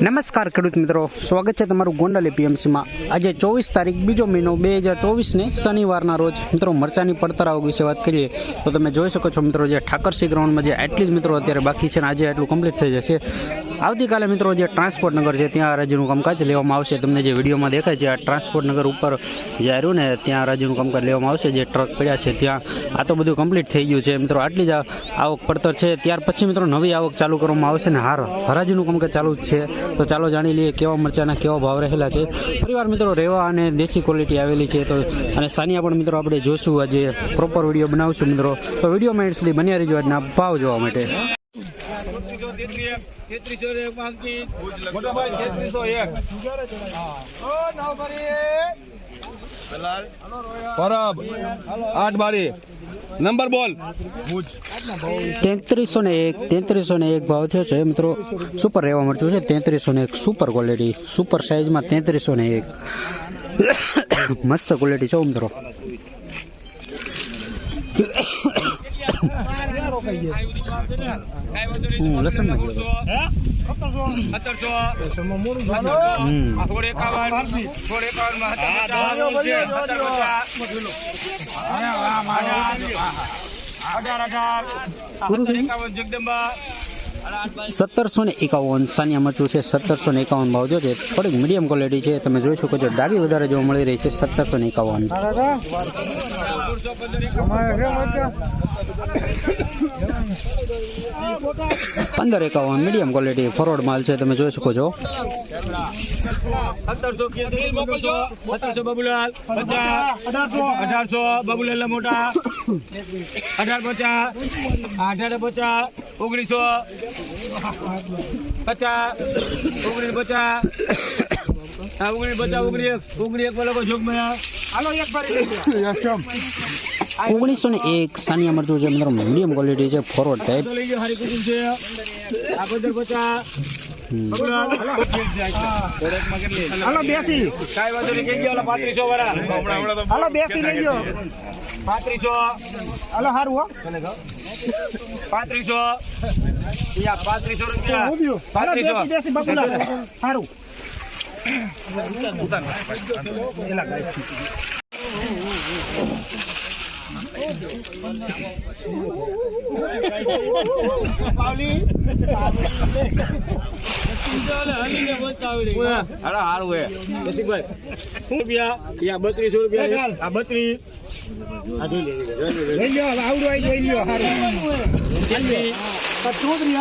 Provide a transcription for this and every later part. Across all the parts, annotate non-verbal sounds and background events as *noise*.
નમસ્કાર ખેડૂત મિત્રો, સ્વાગત છે તમારું ગોંડલ એપીએમસીમાં. આજે ચોવીસ તારીખ, બીજો મહિનો, બે હજાર ચોવીસને શનિવારના રોજ. મિત્રો, મરચાની પડતર આવક વિશે વાત કરીએ, તો તમે જોઈ શકો છો મિત્રો જે ઠાકરસી ગ્રાઉન્ડમાં જે આટલી જ મિત્રો અત્યારે બાકી છે ને આજે આટલું કમ્પ્લીટ થઈ જશે. આવતીકાલે મિત્રો જે ટ્રાન્સપોર્ટ નગર છે, ત્યાં રાજ્યનું કામકાજ લેવામાં આવશે. તમને જે વિડીયોમાં દેખાય છે, આ ટ્રાન્સપોર્ટ નગર ઉપર જે આવ્યું ને, ત્યાં રાજ્યનું કામકાજ લેવામાં આવશે. જે ટ્રક પડ્યા છે, ત્યાં આ તો બધું કમ્પ્લીટ થઈ ગયું છે. મિત્રો, આટલી જ આવક પડતર છે. ત્યાર પછી મિત્રો નવી આવક ચાલુ કરવામાં આવશે ને, હાર હરાજીનું કામકાજ ચાલુ છે. તો ચાલો જાણી લઈએ કેવા મરચાના કેવા ભાવ રહેલા છે. ફરીવાર મિત્રો રેવા અને દેશી ક્વોલિટી આવેલી છે. તો અને સાનિયા પણ મિત્રો આપણે જોશું. આજે પ્રોપર વીડિયો બનાવશું મિત્રો. તો વીડિયો માઇન્ડ સુધી બન્યા રહીજો. આજના ભાવ જોવા માટે. મોટાભાઈ તેત્રીસો એક. પરબ આઠ બારી. નંબર બોલ. તેત્રીસો ને એક તેત્રીસો ને એક ભાવ થયો છે, મિત્રો. સુપર રહેવા મળતું છે. તેત્રીસો ને એક સુપર ક્વોલિટી સુપર સાઇઝમાં તેત્રીસો ને એક. *coughs* મસ્ત ક્વોલિટી છે મિત્રો. હું એકાવનમાં અઢાર અઢાર જગદંબા. સત્તરસો ને એકાવન, સાનિયા મરચું છે, સત્તરસો ને એકાવન ભાવ. જો છે થોડીક મીડિયમ ક્વોલિટી છે, તમે જોઈ શકો છો ડાગી વધારે જોવા મળી રહી છે, સત્તરસો ને એકાવન. પંદર એકાવન મીડિયમ ક્વોલિટી ફોરવર્ડ માલ છે, તમે જોઈ શકો છો. બબુલાલ અઢારસો બબુલાલ મોટા. અઢાર પચાસ અઢાર પચાસ ઓગણીસો પચાસ ઓગણીસ પચાસ ઓગણીસ પચાસ ઓગણીસ ઓગણીસ એક લોકો જોગમાં હાલો એક ઓગણીસો ને એક સાનિયા અમર છે મિત્રો મીડિયમ ક્વોલિટી છે ફોરવર્ડ ટાઈપ આ પચાસ હાલો બેસી. કાંઈ વાંધો નહીં કહી ગયો પાંત્રીસો વાળા. હાલો બેસી લઈ ગયો પાંત્રીસો. હાલો સારું હો. પાંત્રીસો. પાંત્રીસો રૂપિયા. પાંત્રીસો. બેસી હે રસિકભાઈ શું રૂપિયા બત્રીસો રૂપિયા આ બત્રીસ આવડું આવી હારું છોકરી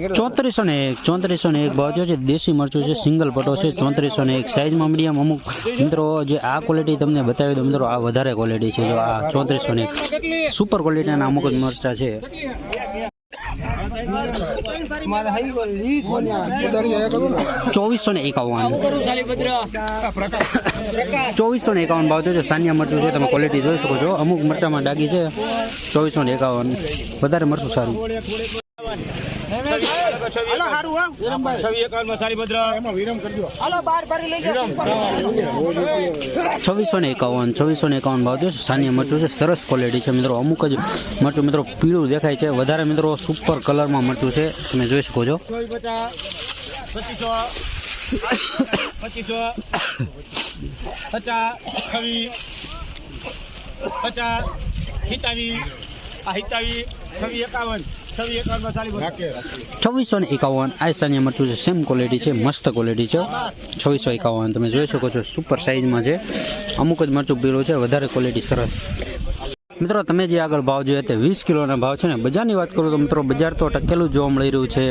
એક ચોત્રીસો ને એક ચોત્રીસો ને એક ભાવ જો છે દેશી મરચું છે સિંગલ પટો છે ચોત્રીસો ને એક સાઇઝમાં મીડિયમ અમુક મિત્રો જે આ ક્વોલિટી તમને બતાવી દો મિત્રો આ વધારે ક્વોલિટી છે જો આ ચોત્રીસો ને એક સુપર ક્વોલિટીના અમુક જ મરચા છે ચોવીસો ને એકાવન ચોવીસો ને એકાવન ભાવ છે. સાનિયા મરચું છે, તમે ક્વોલિટી જોઈ શકો છો. અમુક મરચામાં ડાગી છે. ચોવીસો ને એકાવન. વધારે મરચું સારું. છવી એકાવનમાં ભદ્ર એમાં વિરમ કરજો છવ્વીસો ને એકાવન છવ્વીસો ને એકાવન ભાવ છે. સાનિયા મરચું છે. સરસ ક્વોલિટી છે મિત્રો. અમુક જ મરચું મિત્રો પીળું દેખાય છે. વધારે મિત્રો સુપર કલરમાં મરચું છે. તમે જોઈ શકો છો. પચાસ પચીસો પચીસો પચાસ છવ્વીસ પચાસ સિત્તાવીસ આ સિત્તાવીસ છવ્વીસ એકાવન. છવ્વીસ ને એકાવન આ સાનિયા મરચું છે સેમ ક્વોલિટી છે, મસ્ત ક્વોલિટી છે. છવ્વીસો એકાવન તમે જોઈ શકો છો સુપર સાઇઝમાં છે. અમુક જ મરચું પીળું છે, વધારે ક્વોલિટી સરસ. મિત્રો, તમે જે આગળ ભાવ જોયા તે વીસ કિલોના ભાવ છે ને, બજારની વાત કરું તો મિત્રો, બજાર તો ટકેલું જોવા મળી રહ્યું છે.